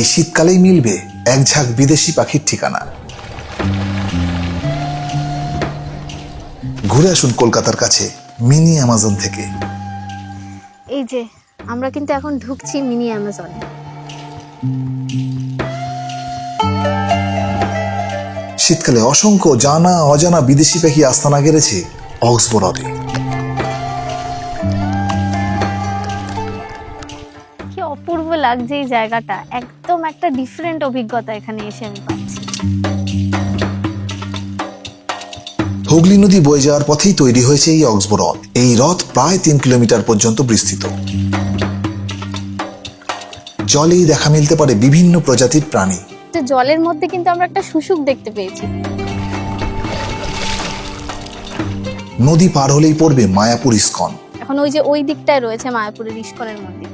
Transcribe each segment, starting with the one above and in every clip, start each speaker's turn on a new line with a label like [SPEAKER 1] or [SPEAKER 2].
[SPEAKER 1] এই শীতকালেই মিলবে এক ঝাঁক বিদেশি পাখির ঠিকানা। ঘুরে আসুন কলকাতার কাছে মিনি অ্যামাজন থেকে।
[SPEAKER 2] এই যে আমরা কিন্তু এখন ঢুকছি মিনি অ্যামাজনে।
[SPEAKER 1] শীতকালে অসংখ্য জানা অজানা বিদেশি পাখি আস্তানা গেড়েছে অক্সবোরডে
[SPEAKER 2] লাগছে এই জায়গাটা। একদম একটা ডিফারেন্ট অভিজ্ঞতা এখানে এসে আমি পাচ্ছি।
[SPEAKER 1] হুগলি নদী বয়ে যাওয়ার পথেই তৈরি হয়েছে এই অক্সবোরড এই হ্রদ প্রায় তিন কিলোমিটার পর্যন্ত বিস্তৃত। জলেই দেখা মিলতে পারে বিভিন্ন প্রজাতির প্রাণী।
[SPEAKER 2] জলের মধ্যে কিন্তু আমরা একটা শুশুক দেখতে পেয়েছি।
[SPEAKER 1] নদী পার হলেই পড়বে মায়াপুর ইস্কন।
[SPEAKER 2] এখন ওই যে ওই দিকটায় রয়েছে মায়াপুরের ইস্কনের মন্দির।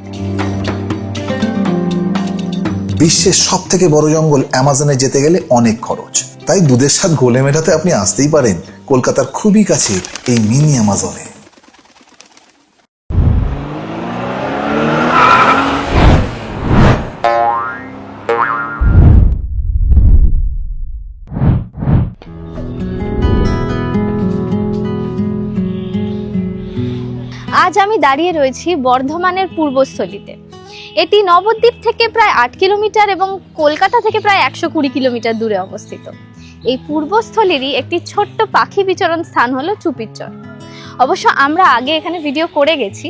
[SPEAKER 1] বিশ্বের সব থেকে বড় জঙ্গল অ্যামাজনে যেতে গেলে অনেক খরচ। তাই দুধের স্বাদ গোলে মেটাতে আপনি আসতেই পারেন কলকাতার খুবই কাছে এই মিনি অ্যামাজনে।
[SPEAKER 2] আজ আমি দাঁড়িয়ে রয়েছি বর্ধমানের পূর্বস্থলীতে। এটি নবদ্বীপ থেকে প্রায় আট কিলোমিটার এবং কলকাতা থেকে প্রায় একশো কুড়ি কিলোমিটার দূরে অবস্থিত। এই পূর্বস্থলেরই একটি ছোট্ট পাখি বিচরণ স্থান হলো চুপিরচর অবশ্য আমরা আগে এখানে ভিডিও করে গেছি,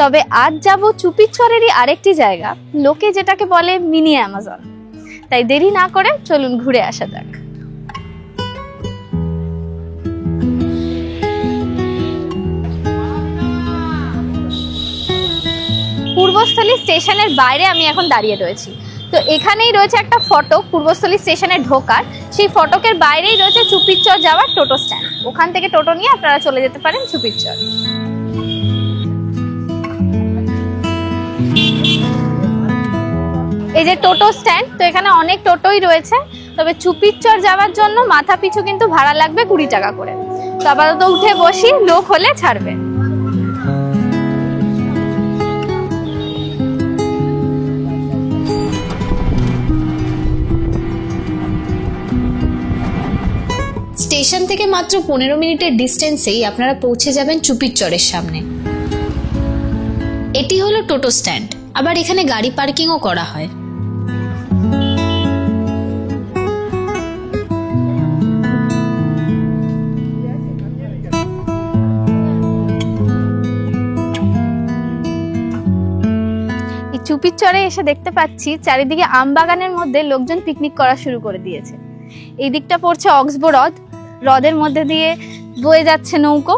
[SPEAKER 2] তবে আজ যাব চুপিরচরেরই আরেকটি জায়গা, লোকে যেটাকে বলে মিনি অ্যামাজন। তাই দেরি না করে চলুন ঘুরে আসা যাক। পূর্বস্থলী স্টেশনের বাইরে আমি এখন দাঁড়িয়ে রয়েছি। তো এখানেই রয়েছে একটা ফটক, পূর্বস্থলী স্টেশনে ঢোকার। সেই ফটকের বাইরেই রয়েছে চুপিরচর যাওয়ার টোটো স্ট্যান্ড। ওখান থেকে টোটো নিয়ে আপনারা চলে যেতে পারেন চুপিরচর। এই যে টোটো স্ট্যান্ড, তো এখানে অনেক টোটোই রয়েছে। তবে চুপিরচর যাওয়ার জন্য মাথা পিছু কিন্তু ভাড়া লাগবে কুড়ি টাকা করে। তো আপাতত উঠে বসি, লোক হলে ছাড়বে।
[SPEAKER 3] স্টেশন থেকে মাত্র পনেরো মিনিটের ডিস্টেন্সেই আপনারা পৌঁছে যাবেন চুপিরচরের সামনে। এটি হলো টোটো স্ট্যান্ড। আবার এখানে গাড়ি পার্কিংও করা হয়।
[SPEAKER 2] চুপির চরে এসে দেখতে পাচ্ছি চারিদিকে আম বাগানের মধ্যে লোকজন পিকনিক করা শুরু করে দিয়েছে। এই দিকটা পড়ছে অক্সবো হ্রদ হ্রদের মধ্যে দিয়ে বয়ে যাচ্ছে নৌকো।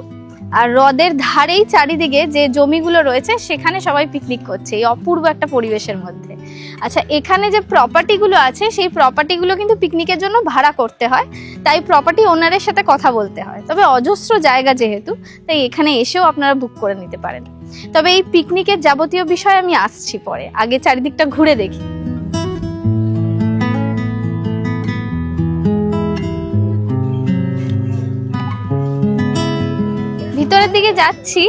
[SPEAKER 2] আর হ্রদের ধারেই চারিদিকে যে জমিগুলো রয়েছে, সেখানে সবাই পিকনিক করছে, এই অপূর্ব একটা পরিবেশের মধ্যে। আচ্ছা এখানে যে প্রপার্টিগুলো আছে, সেই প্রপার্টিগুলো কিন্তু পিকনিকের জন্য ভাড়া করতে হয়। তাই প্রপার্টি ওনারের সাথে কথা বলতে হয়। তবে অজস্র জায়গা যেহেতু, তাই এখানে এসেও আপনারা বুক করে নিতে পারেন। তবে এই পিকনিকের যাবতীয় বিষয় আমি আসছি পরে। আগে চারিদিকটা ঘুরে দেখি। ভিতরের দিকে যাচ্ছি,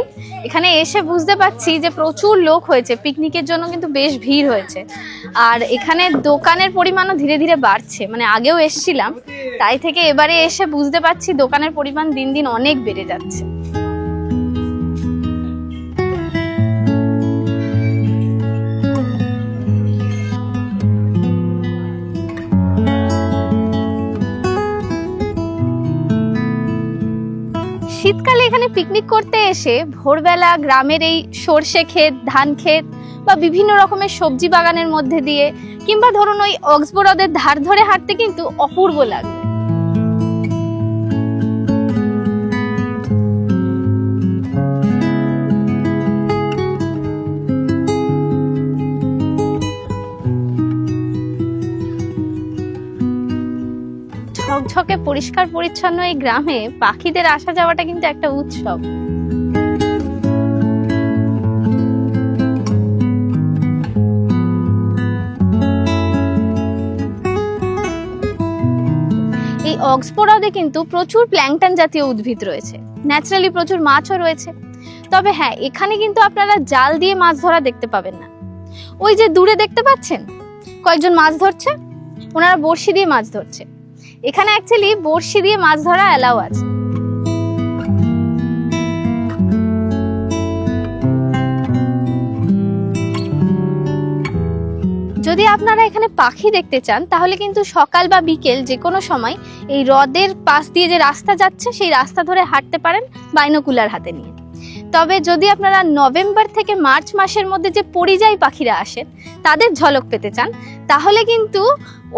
[SPEAKER 2] এখানে এসে বুঝতে পারছি যে প্রচুর লোক হয়েছে, পিকনিকের জন্য কিন্তু বেশ ভিড় হয়েছে। আর এখানে দোকানের পরিমাণও ধীরে ধীরে বাড়ছে মানে আগেও এসছিলাম, তাই থেকে এবারে এসে বুঝতে পারছি দোকানের পরিমাণ দিন দিন অনেক বেড়ে যাচ্ছে। পিকনিক করতে এসে ভোরবেলা গ্রামের এই সর্ষে ক্ষেত, ধান ক্ষেত বা বিভিন্ন রকমের সবজি বাগানের মধ্যে দিয়ে কিংবা ধরুন ওই অক্সবোরদের ধার ধরে হাঁটতে কিন্তু অপূর্ব লাগবে পরিষ্কার পরিচ্ছন্ন এই গ্রামে পাখিদের আসা যাওয়াটা কিন্তু একটা উৎসব। এই অক্সফোর্ডে কিন্তু প্রচুর প্ল্যাংটন জাতীয় উদ্ভিদ রয়েছে। ন্যাচারালি প্রচুর মাছও রয়েছে। তবে হ্যাঁ এখানে কিন্তু আপনারা জাল দিয়ে মাছ ধরা দেখতে পাবেন না। ওই যে দূরে দেখতে পাচ্ছেন? কয়েকজন মাছ ধরছে। ওনারা বড়শি দিয়ে মাছ ধরছে। এখানে অ্যাকচুয়ালি বড়শি দিয়ে মাছ ধরা অ্যালাউ আছে। যদি আপনারা এখানে পাখি দেখতে চান, তাহলে কিন্তু সকাল বা বিকেল যে কোনো সময় এই হ্রদের পাশ দিয়ে যে রাস্তা যাচ্ছে, সেই রাস্তা ধরে হাঁটতে পারেন বাইনোকুলার হাতে নিয়ে। তবে যদি আপনারা নভেম্বর থেকে মার্চ মাসের মধ্যে যে পরিযায়ী পাখিরা আসেন, তাদের ঝলক পেতে চান তাহলে কিন্তু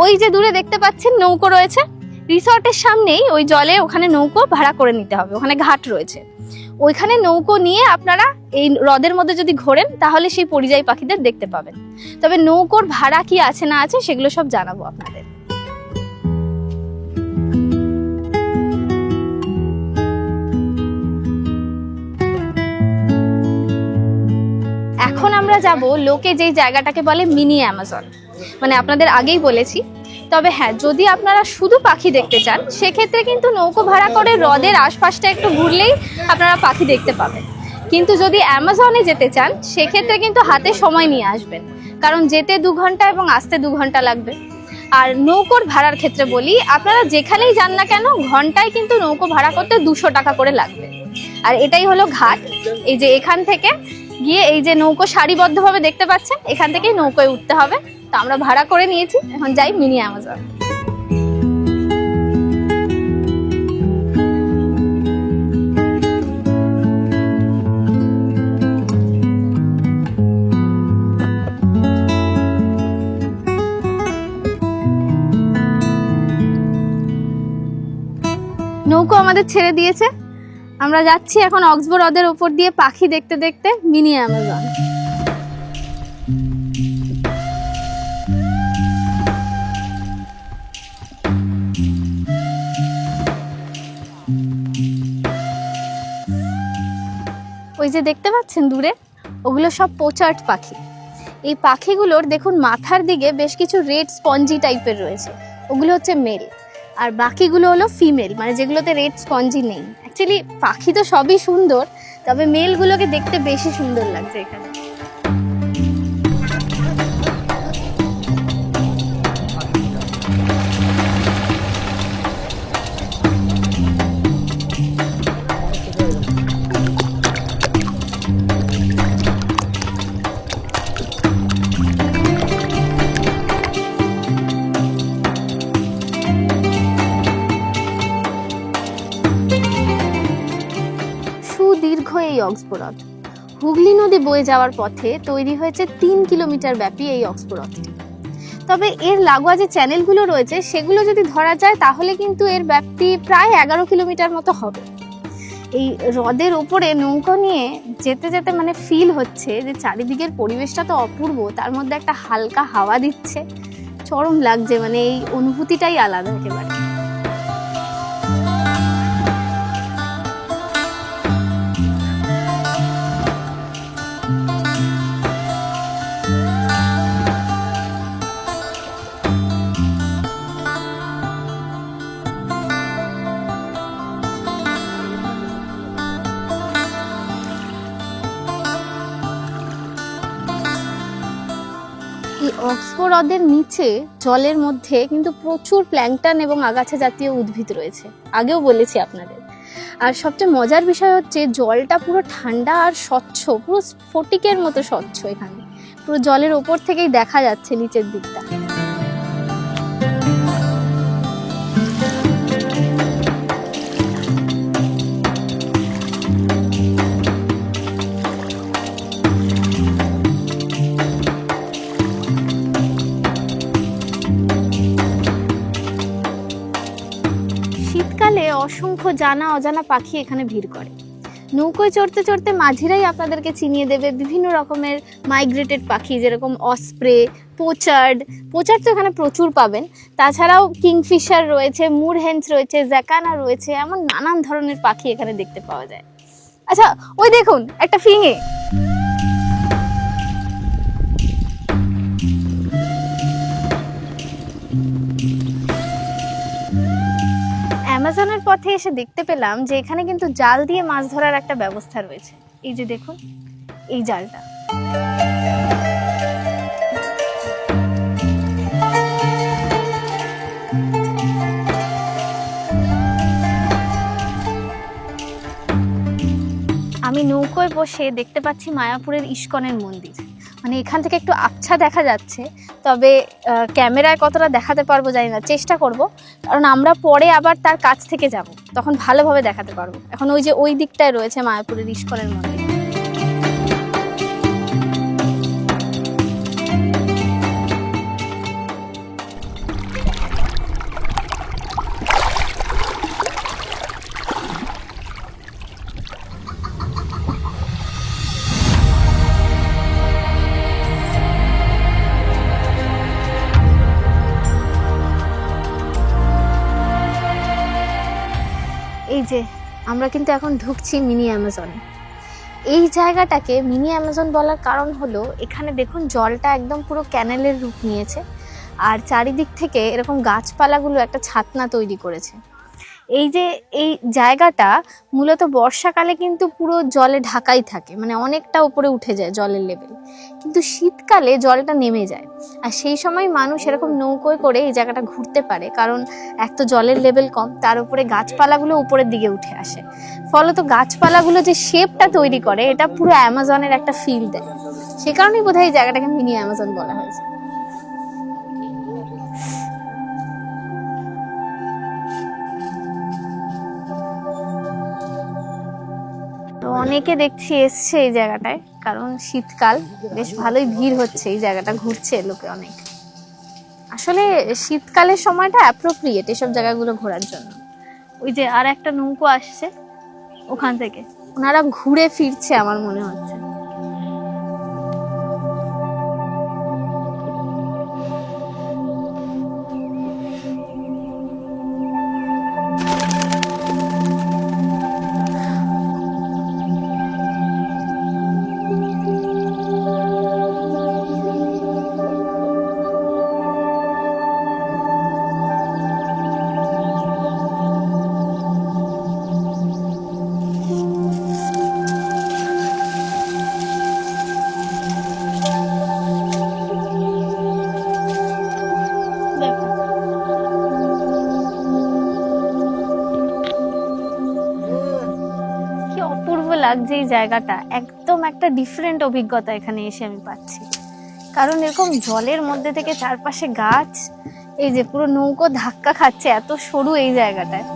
[SPEAKER 2] ওই যে দূরে দেখতে পাচ্ছেন নৌকো রয়েছে। রিসর্টের সামনেই ওই জলে ওখানে নৌকো ভাড়া করে নিতে হবে। ওখানে ঘাট রয়েছে। ওইখানে নৌকো নিয়ে আপনারা এই হ্রদের মধ্যে যদি ঘোরেন, তাহলে সেই পরিযায়ী পাখিদের দেখতে পাবেন। তবে নৌকোর ভাড়া কি আছে না আছে সেগুলো সব জানাব আপনাদের। এখন আমরা যাব লোকে যেই জায়গাটাকে বলে মিনি অ্যামাজন। মানে আপনাদের আগেই বলেছি। তবে হ্যাঁ যদি আপনারা শুধু পাখি দেখতে চান, সেক্ষেত্রে কিন্তু নৌকো ভাড়া করে হ্রদের আশপাশটা একটু ঘুরলেই আপনারা পাখি দেখতে পাবেন। কিন্তু যদি অ্যামাজনে যেতে চান, সেক্ষেত্রে কিন্তু হাতে সময় নিয়ে আসবেন। কারণ যেতে দু ঘণ্টা এবং আসতে দু ঘণ্টা লাগবে। আর নৌকোর ভাড়ার ক্ষেত্রে বলি, আপনারা যেখানেই যান না কেন, ঘন্টায় কিন্তু নৌকো ভাড়া করতে দুশো টাকা করে লাগবে। আর এটাই হলো ঘাট। এই যে এখান থেকে গিয়ে এই যে নৌকো সারিবদ্ধভাবে দেখতে পাচ্ছেন, এখান থেকেই নৌকোয় উঠতে হবে। তো আমরা ভাড়া করে নিয়েছি, এখন যাই মিনি অ্যামাজন। নৌকো আমাদের ছেড়ে দিয়েছে। আমরা যাচ্ছি এখন অক্সবো হ্রদের উপর দিয়ে পাখি দেখতে দেখতে মিনি অ্যামাজন। ওই যে দেখতে পাচ্ছেন দূরে? ওগুলো সব পোচার্ট পাখি। এই পাখিগুলোর দেখুন মাথার দিকে বেশ কিছু রেড স্পঞ্জি টাইপের রয়েছে। ওগুলো হচ্ছে মেল। আর বাকিগুলো হলো ফিমেল মানে যেগুলোতে রেড স্পঞ্জি নেই। অ্যাকচুয়ালি পাখি তো সবই সুন্দর তবে মেলগুলোকে দেখতে বেশি সুন্দর লাগছে এখানে। সুদীর্ঘ এই অক্সবোরথ হুগলি নদী বয়ে যাওয়ার পথে তৈরি হয়েছে তিন কিলোমিটার ব্যাপী এই অক্সবোরথটি তবে এর লাগোয়া যে চ্যানেলগুলো রয়েছে, সেগুলো যদি ধরা যায়, তাহলে কিন্তু এর ব্যাপ্তি প্রায় এগারো কিলোমিটার মতো হবে। এই হ্রদের ওপরে নৌকো নিয়ে যেতে যেতে মানে ফিল হচ্ছে যে চারিদিকের পরিবেশটা তো অপূর্ব, তার মধ্যে একটা হালকা হাওয়া দিচ্ছে। চরম লাগছে মানে এই অনুভূতিটাই আলাদা একেবারে। হ্রদের নিচে জলের মধ্যে কিন্তু প্রচুর প্ল্যাংটন এবং আগাছা জাতীয় উদ্ভিদ রয়েছে। আগেও বলেছি আপনাদের। আর সবচেয়ে মজার বিষয় হচ্ছে জলটা পুরো ঠান্ডা আর স্বচ্ছ, পুরো স্ফটিকের মতো স্বচ্ছ এখানে। পুরো জলের ওপর থেকেই দেখা যাচ্ছে নিচের দিকটা। অসংখ্য জানা অজানা পাখি এখানে ভিড় করে। নৌকোয় চড়তে চড়তে মাঝিরাই আপনাদেরকে চিনিয়ে দেবে বিভিন্ন রকমের মাইগ্রেটেড পাখি, যেরকম অস্প্রে পোচার্ড পোচার্ড তো এখানে প্রচুর পাবেন। তাছাড়াও কিংফিশার রয়েছে মুরহেন্স রয়েছে জ্যাকানা রয়েছে, এমন নানান ধরনের পাখি এখানে দেখতে পাওয়া যায়। আচ্ছা ওই দেখুন, একটা ফিঙে। পথে এসে দেখতে পেলাম যে এখানে কিন্তু জাল দিয়ে মাছ ধরার একটা ব্যবস্থা রয়েছে। এই যে দেখুন, এই জালটা। আমি নৌকোয় বসে দেখতে পাচ্ছি মায়াপুরের ইস্কনের মন্দির। মানে এখান থেকে একটু আবছা দেখা যাচ্ছে, তবে ক্যামেরায় কতটা দেখাতে পারব জানি না, চেষ্টা করব। কারণ আমরা পরে আবার তার কাছ থেকে যাব, তখন ভালোভাবে দেখাতে পারব। এখন ওই যে ওই দিকটায় রয়েছে মায়াপুরের ইস্কনের মন্দির। আমরা কিন্তু এখন ঢুকছি মিনি অ্যামাজনে। এই জায়গাটাকে মিনি অ্যামাজন বলার কারণ হলো, এখানে দেখুন জলটা একদম পুরো ক্যানেলের রূপ নিয়েছে, আর চারিদিক থেকে এরকম গাছপালাগুলো একটা ছাতনা তৈরি করেছে। এই যে এই জায়গাটা মূলত বর্ষাকালে কিন্তু পুরো জলে ঢাকাই থাকে মানে অনেকটা উপরে উঠে যায় জলের লেভেল কিন্তু শীতকালে জলটা নেমে যায়। আর সেই সময় মানুষ এরকম নৌকোয় করে এই জায়গাটা ঘুরতে পারে, কারণ এক তো জলের লেভেল কম, তার উপরে গাছপালাগুলো উপরের দিকে উঠে আসে। ফলত গাছপালাগুলো যে শেপটা তৈরি করে, এটা পুরো অ্যামাজনের একটা ফিল দেয়। সে কারণেই বোধহয় এই জায়গাটাকে মিনি অ্যামাজন বলা হয়েছে। অনেকে দেখছি এসছে এই জায়গাটায়, কারণ শীতকাল বেশ ভালোই ভিড় হচ্ছে, এই জায়গাটা ঘুরছে লোকে অনেক। আসলে শীতকালের সময়টা অ্যাপ্রোপ্রিয়েট এসব জায়গাগুলো ঘোরার জন্য। ওই যে আর একটা নৌকো আসছে ওখান থেকে। ওনারা ঘুরে ফিরছে আমার মনে হচ্ছে। এই জায়গাটা একদম একটা ডিফারেন্ট অভিজ্ঞতা এখানে এসে আমি পাচ্ছি। কারণ এরকম জলের মধ্যে থেকে চারপাশে গাছ এই যে পুরো নৌকো ধাক্কা খাচ্ছে এত সরু এই জায়গাটায়।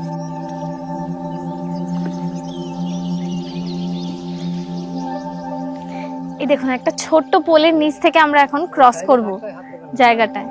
[SPEAKER 2] এই দেখুন একটা ছোট্ট পোলের নিচ থেকে আমরা এখন ক্রস করব জায়গাটায়।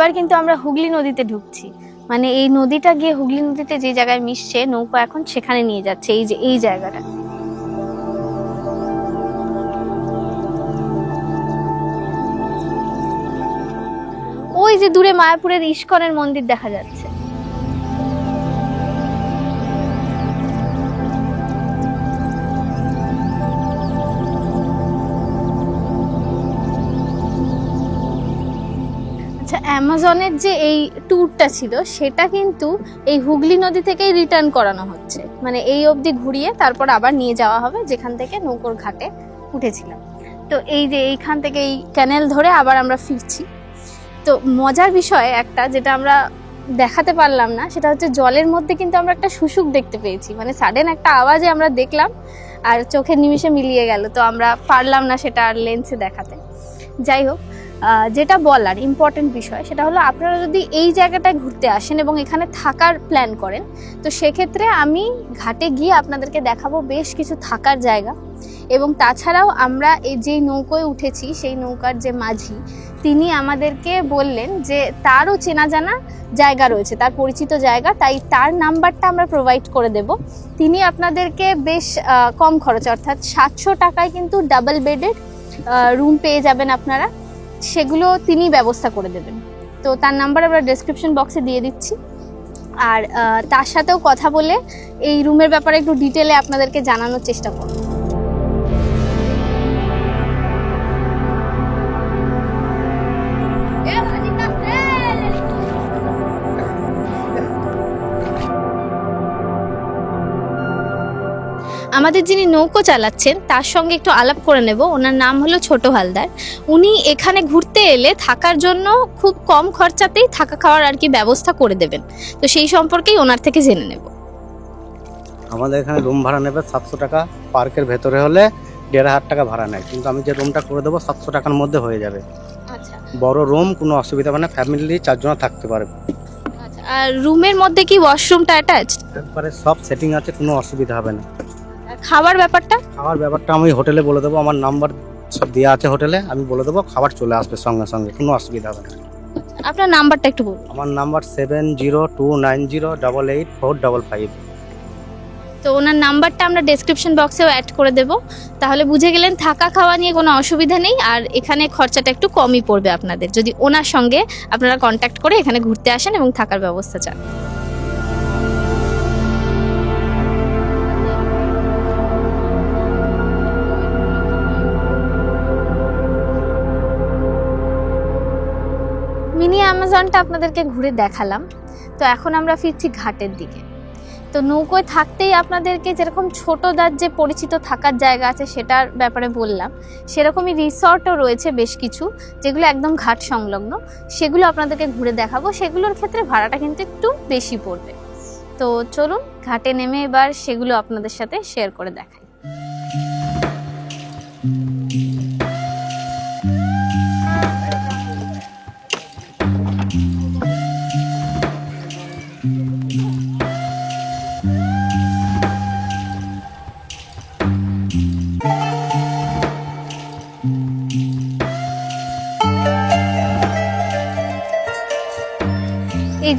[SPEAKER 2] এবার কিন্তু আমরা হুগলি নদীতে ঢুকছি। মানে এই নদীটা গিয়ে হুগলি নদীতে যে জায়গায় মিশছে, নৌকা এখন সেখানে নিয়ে যাচ্ছে, এই যে, এই জায়গাটা। ওই যে দূরে মায়াপুরের ইস্কনের মন্দির দেখা যাচ্ছে। অ্যামাজনের যে এই ট্যুরটা ছিল, সেটা কিন্তু এই হুগলি নদী থেকেই রিটার্ন করানো হচ্ছে। মানে এই অবধি ঘুরিয়ে তারপর আবার নিয়ে যাওয়া হবে, যেখান থেকে নৌকোর ঘাটে উঠেছিলাম। তো এই যে এইখান থেকে এই ক্যানেল ধরে আবার আমরা ফিরছি। তো মজার বিষয় একটা, যেটা আমরা দেখাতে পারলাম না, সেটা হচ্ছে জলের মধ্যে কিন্তু আমরা একটা শুশুক দেখতে পেয়েছি। মানে সাডেন একটা আওয়াজে আমরা দেখলাম, আর চোখের নিমিষে মিলিয়ে গেল। তো আমরা পারলাম না সেটা আর লেন্সে দেখাতে। যাই হোক যেটা বলার ইম্পর্টেন্ট বিষয়, সেটা হলো আপনারা যদি এই জায়গাটায় ঘুরতে আসেন এবং এখানে থাকার প্ল্যান করেন, তো সেক্ষেত্রে আমি ঘাটে গিয়ে আপনাদেরকে দেখাবো বেশ কিছু থাকার জায়গা। এবং তাছাড়াও আমরা এই যেই নৌকোয় উঠেছি, সেই নৌকার যে মাঝি, তিনি আমাদেরকে বললেন যে তারও চেনা জানা জায়গা রয়েছে, তার পরিচিত জায়গা, তাই তার নাম্বারটা আমরা প্রোভাইড করে দেব। তিনি আপনাদেরকে বেশ কম খরচ, অর্থাৎ সাতশো টাকায় কিন্তু ডাবল বেডের রুম পেয়ে যাবেন আপনারা। সেগুলো তিনি ব্যবস্থা করে দেবেন। তো তার নাম্বার আমরা ডেসক্রিপশন বক্সে দিয়ে দিচ্ছি। আর তার সাথেও কথা বলে এই রুমের ব্যাপারে একটু ডিটেলে আপনাদেরকে জানানোর চেষ্টা করব। আমাদের যিনি নৌকো চালাচ্ছেন তার সঙ্গে একটু আলাপ করে নেব। ওনার নাম হলো ছোট হালদার। উনি এখানে ঘুরতে এলে থাকার জন্য খুব কম খরচাতেই থাকা খাওয়ার আর কি ব্যবস্থা করে দেবেন। তো সেই সম্পর্কেই ওনার থেকে জেনে নেব।
[SPEAKER 4] আমাদের এখানে রুম ভাড়া নেবে সাতশো টাকা পার্কের ভেতরে হলে দেড় হাজার টাকা ভাড়া নেয়। কিন্তু আমি যে রুমটা করে দেবো সাতশো টাকার মধ্যে হয়ে যাবে।
[SPEAKER 2] আচ্ছা।
[SPEAKER 4] বড় রুম কোনো অসুবিধা হবে না ফ্যামিলি চারজন থাকতে পারবে।
[SPEAKER 2] আচ্ছা আর রুমের মধ্যে কি ওয়াশরুমটা অ্যাটাচড?
[SPEAKER 4] একবারে সব সেটিং আছে কোনো অসুবিধা হবে না।
[SPEAKER 2] খাবার ব্যাপারটা?
[SPEAKER 4] খাওয়ার ব্যাপারটা আমি হোটেলে বলে দেবো। আমার নাম্বার সব দেওয়া আছে হোটেলে আমি বলে দেবো খাবার চলে আসবে সঙ্গে সঙ্গে কোনো অসুবিধা হবে না।
[SPEAKER 2] আপনার নাম্বারটা একটু বলুন।
[SPEAKER 4] আমার number seven zero two nine zero double eight four double five.
[SPEAKER 2] তো ওনার নাম্বারটা আমরা ডেসক্রিপশন বক্সেও অ্যাড করে দেব। তাহলে বুঝে গেলেন থাকা খাওয়া নিয়ে কোনো অসুবিধা নেই আর এখানে খরচাটা একটু কমই পড়বে আপনাদের। যদি ওনার সঙ্গে আপনারা কন্ট্যাক্ট করে এখানে ঘুরতে আসেন এবং থাকার ব্যবস্থা চান। মিনি অ্যামাজনটা আপনাদেরকে ঘুরে দেখালাম। তো এখন আমরা ফিরছি ঘাটের দিকে। তো নৌকোয় থাকতেই আপনাদেরকে যেরকম ছোটদার যে পরিচিত থাকার জায়গা আছে সেটার ব্যাপারে বললাম, সেরকমই রিসর্টও রয়েছে বেশ কিছু, যেগুলো একদম ঘাট সংলগ্ন। সেগুলো আপনাদেরকে ঘুরে দেখাবো। সেগুলোর ক্ষেত্রে ভাড়াটা কিন্তু একটু বেশি পড়বে। তো চলুন, ঘাটে নেমে এবার সেগুলো আপনাদের সাথে শেয়ার করে দেখাই।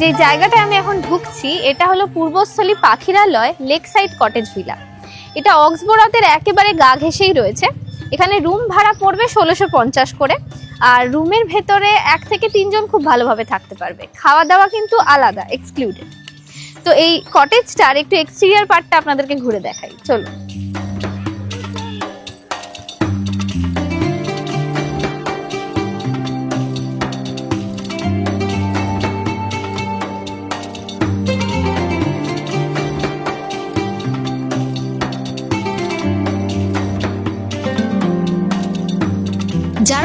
[SPEAKER 2] যে জায়গাটায় আমি এখন ঢুকছি, এটা হলো পূর্বস্থলী পাখিরালয় লেক সাইড কটেজ ভিলা। এটা অক্সবোরাতের একেবারে গা ঘেঁষেই রয়েছে। এখানে রুম ভাড়া পড়বে ষোলোশো পঞ্চাশ করে। আর রুমের ভেতরে এক থেকে তিনজন খুব ভালোভাবে থাকতে পারবে। খাওয়া দাওয়া কিন্তু আলাদা এক্সক্লুডেড তো এই কটেজটার একটু এক্সটেরিয়ার পার্টটা আপনাদেরকে ঘুরে দেখাই। চলুন।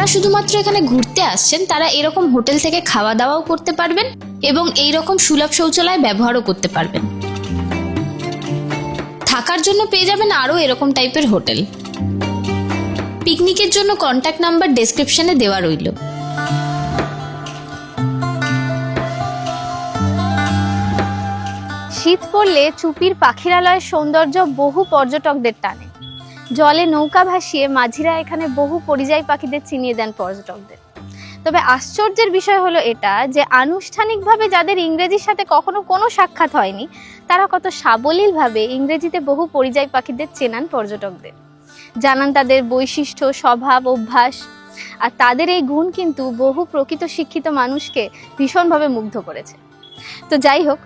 [SPEAKER 3] যারা শুধুমাত্র এখানে ঘুরতে আসছেন, তারা এরকম হোটেল থেকে খাওয়া দাওয়াও করতে পারবেন এবং এই রকম সুলভ শৌচালয় ব্যবহারও করতে পারবেন। থাকার জন্য পেয়ে যাবেন আরও এরকম টাইপের হোটেল। পিকনিকের জন্য কন্ট্যাক্ট নাম্বার ডেসক্রিপশনে দেওয়া রইল।
[SPEAKER 2] শীত পড়লে চুপির পাখিরালয়ের সৌন্দর্য বহু পর্যটকদের টানে। জলে নৌকা ভাসিয়ে মাঝিরা এখানে বহু পরিযায়ী পাখিদের চিনিয়ে দেন পর্যটকদের। তবে আশ্চর্যের বিষয় হলো এটা যে, আনুষ্ঠানিকভাবে যাদের ইংরেজির সাথে কখনো কোনো সাক্ষাৎ হয়নি, তারা কত সাবলীলভাবে ইংরেজিতে বহু পরিযায়ী পাখিদের চেনান পর্যটকদের। জানান তাদের বৈশিষ্ট্য, স্বভাব, অভ্যাস, আর তাদের এই গুণ কিন্তু বহু প্রকৃত শিক্ষিত মানুষকে ভীষণভাবে মুগ্ধ করেছে। তো যাই হোক,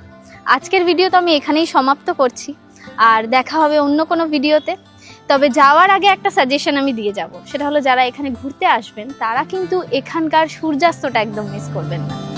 [SPEAKER 2] আজকের ভিডিও তো আমি এখানেই সমাপ্ত করছি। আর দেখা হবে অন্য কোনো ভিডিওতে। তবে যাওয়ার আগে একটা সাজেশন আমি দিয়ে যাব। সেটা হলো যারা এখানে ঘুরতে আসবেন, তারা কিন্তু এখানকার সূর্যাস্তটা একদম মিস করবেন না।